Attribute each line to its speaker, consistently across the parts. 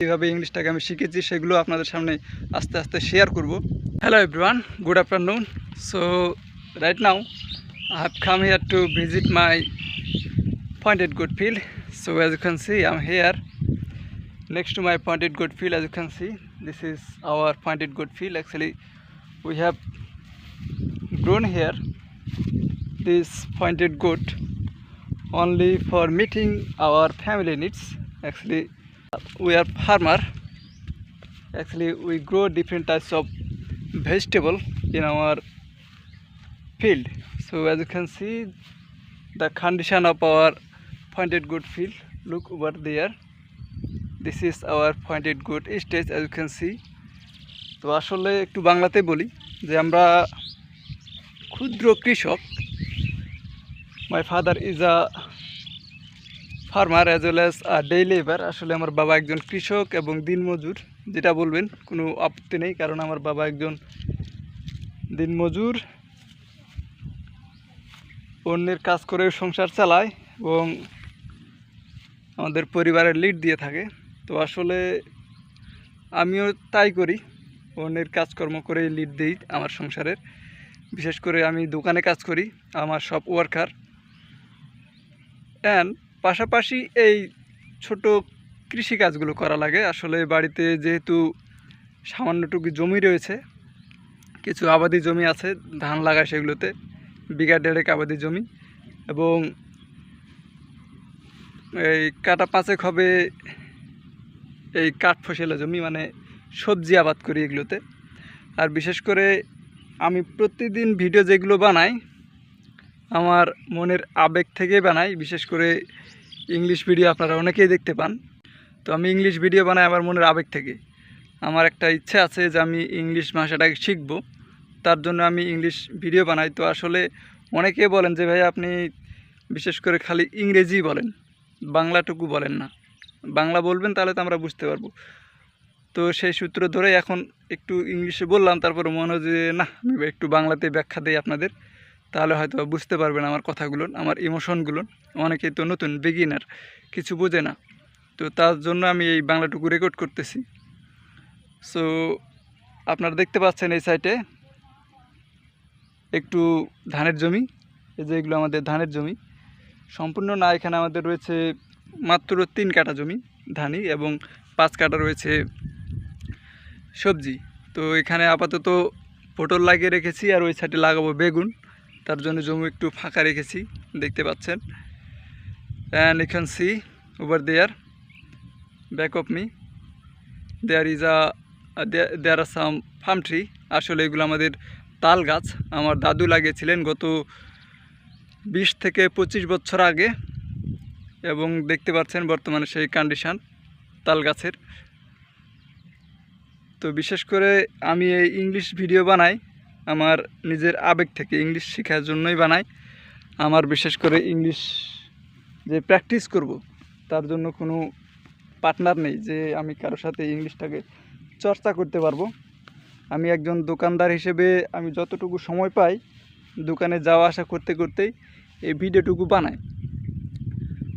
Speaker 1: কীভাবে ইংলিশটাকে আমি শিখেছি, সেগুলো আপনাদের সামনে আস্তে আস্তে শেয়ার করব। Hello everyone good afternoon so right now I have come here to visit my pointed gourd field so as you can see I'm here next to my pointed gourd field as you can see this is our pointed gourd field actually we have grown here this pointed gourd only for meeting our family needs actually we are farmer. Actually, we grow different types of vegetable in our field. So as you can see, the condition of our pointed goat field. Look over there. This is our pointed goat stage as you can see. তো আসলে একটু বাংলাতে বলি যে আমরা ক্ষুদ্র কৃষক my father is a farmer as well as day labour আসলে আমার বাবা একজন কৃষক এবং দিনমজুর, যেটা বলবেন কোনো আপত্তি নেই, কারণ আমার বাবা একজন দিনমজুর। অন্যের কাজ করে সংসার চালায় এবং আমাদের পরিবারের লিড দিয়ে থাকে। তো আসলে আমিও তাই করি, অন্যের কাজকর্ম করে লিড দিই আমার সংসারের। বিশেষ করে আমি দোকানে কাজ করি, আমার সব ওয়ার্কার অ্যান্ড পাশাপাশি এই ছোট কৃষি কাজগুলো করা লাগে। আসলে বাড়িতে যেহেতু সামান্যটুকু জমি রয়েছে, কিছু আবাদি জমি আছে, ধান লাগায় সেগুলোতে, বিঘা দেড়েক আবাদি জমি এবং এই কাটা পাঁচেক হবে এই কাঠ ফসলের জমি মানে সবজি আবাদ করি এগুলোতে। আর বিশেষ করে আমি প্রতিদিন ভিডিও যেগুলো বানাই আমার মনের আবেগ থেকে বানাই, বিশেষ করে ইংলিশ ভিডিও আপনারা অনেকেই দেখতে পান। তো আমি ইংলিশ ভিডিও বানাই আমার মনের আবেগ থেকে। আমার একটা ইচ্ছে আছে যে আমি ইংলিশ ভাষাটাকে শিখব। তার জন্য আমি ইংলিশ ভিডিও বানাই। তো আসলে অনেকে বলেন যে, ভাই, আপনি বিশেষ করে খালি ইংরেজি বলেন, বাংলাটুকু বলেন না। বাংলা বলবেন, তাহলে তো আমরা বুঝতে পারব। তো সেই সূত্র ধরে এখন একটু ইংলিশে বললাম, তারপরে মনে হয় যে, না একটু বাংলাতে ব্যাখ্যা দিই আপনাদের। তাহলে হয়তো বুঝতে পারবেন আমার কথাগুলো, আমার ইমোশনগুলো অনেকেই তো নতুন বিগিনার কিছু বোঝে না। তো তার জন্য আমি এই বাংলাটুকু রেকর্ড করতেছি। সো আপনারা দেখতে পাচ্ছেন এই সাইটে একটু ধানের জমি, এই যে এগুলো আমাদের ধানের জমি। সম্পূর্ণ না, এখানে আমাদের রয়েছে মাত্র তিন কাটা জমি ধানি এবং পাঁচ কাটা রয়েছে সবজি। তো এখানে আপাতত পটল লাগিয়ে রেখেছি আর ওই সাইডে লাগাবো বেগুন। তার জন্য জমি একটু ফাঁকা রেখেছি, দেখতে পাচ্ছেন। অ্যান্ড এখান see over there back of me there is a there are some farm tree আসলে এগুলো আমাদের তাল গাছ। আমার দাদু লাগিয়েছিলেন গত বিশ থেকে পঁচিশ বছর আগে। এবং দেখতে পাচ্ছেন বর্তমানে সেই কন্ডিশান তাল গাছের। তো বিশেষ করে আমি এই ইংলিশ ভিডিও বানাই। আমার নিজের আবেগ থেকে ইংলিশ শেখার জন্যই বানাই। আমার বিশেষ করে ইংলিশ যে প্র্যাকটিস করব, তার জন্য কোনো পার্টনার নেই যে আমি কারও সাথে ইংলিশটাকে চর্চা করতে পারব। আমি একজন দোকানদার হিসেবে আমি যতটুকু সময় পাই দোকানে যাওয়া আসা করতে করতেই এই ভিডিওটুকু বানাই।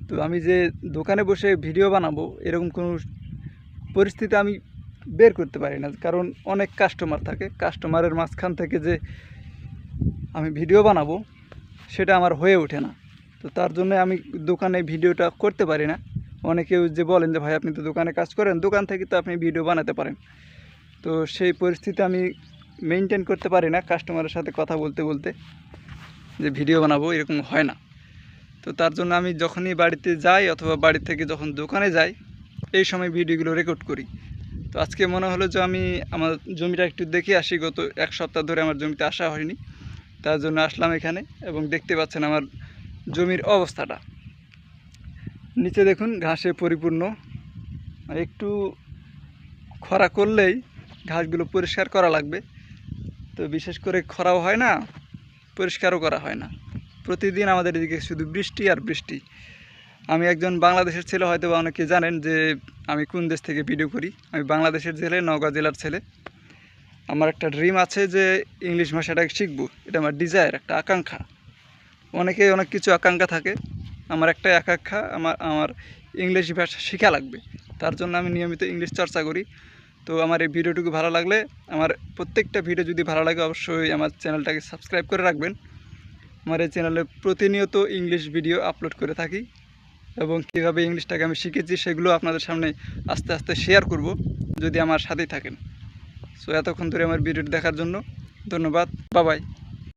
Speaker 1: তো আমি যে দোকানে বসে ভিডিও বানাবো, এরকম কোনো পরিস্থিতি আমি বের করতে পারি না, কারণ অনেক কাস্টমার থাকে। কাস্টমারের মাঝখান থেকে যে আমি ভিডিও বানাবো, সেটা আমার হয়ে ওঠে না। তো তার জন্য আমি দোকানে ভিডিওটা করতে পারি না। অনেকেও যে বলেন যে, ভাই, আপনি তো দোকানে কাজ করেন, দোকান থেকে তো আপনি ভিডিও বানাতে পারেন। তো সেই পরিস্থিতি আমি মেনটেন করতে পারি না কাস্টমারের সাথে কথা বলতে বলতে যে ভিডিও বানাবো, এরকম হয় না। তো তার জন্য আমি যখনই বাড়িতে যাই অথবা বাড়ি থেকে যখন দোকানে যাই, এই সময় ভিডিওগুলো রেকর্ড করি। তো আজকে মনে হলো যে আমি আমার জমিটা একটু দেখে আসি, গত এক সপ্তাহ ধরে আমার জমিতে আসা হয়নি। তার জন্য আসলাম এখানে এবং দেখতে পাচ্ছেন আমার জমির অবস্থাটা। নিচে দেখুন, ঘাসে পরিপূর্ণ। একটু খরা করলেই ঘাসগুলো পরিষ্কার করা লাগবে। তো বিশেষ করে খরাও হয় না, পরিষ্কারও করা হয় না। প্রতিদিন আমাদের এদিকে শুধু বৃষ্টি আর বৃষ্টি। আমি একজন বাংলাদেশের ছেলে হয়তো বা অনেকে জানেন যে আমি কোন দেশ থেকে ভিডিও করি। আমি বাংলাদেশের ছেলে, নওগাঁ জেলার ছেলে। আমার একটা ড্রিম আছে যে ইংলিশ ভাষাটাকে শিখব। এটা আমার ডিজায়ার একটা আকাঙ্ক্ষা। অনেকে অনেক কিছু আকাঙ্ক্ষা থাকে। আমার একটা আকাঙ্ক্ষা, আমার আমার ইংলিশ ভাষা শেখা লাগবে। তার জন্য আমি নিয়মিত ইংলিশ চর্চা করি। তো আমার এই ভিডিওটুকু ভালো লাগলে, আমার প্রত্যেকটা ভিডিও যদি ভালো লাগে, অবশ্যই আমার চ্যানেলটাকে সাবস্ক্রাইব করে রাখবেন। আমার এই চ্যানেলে প্রতিনিয়ত ইংলিশ ভিডিও আপলোড করে থাকি। এবং কীভাবে ইংলিশটাকে আমি শিখেছি সেগুলো আপনাদের সামনে আস্তে আস্তে শেয়ার করব, যদি আমার সাথেই থাকেন। সো এতক্ষণ ধরে আমার ভিডিওটি দেখার জন্য ধন্যবাদ। বাবাই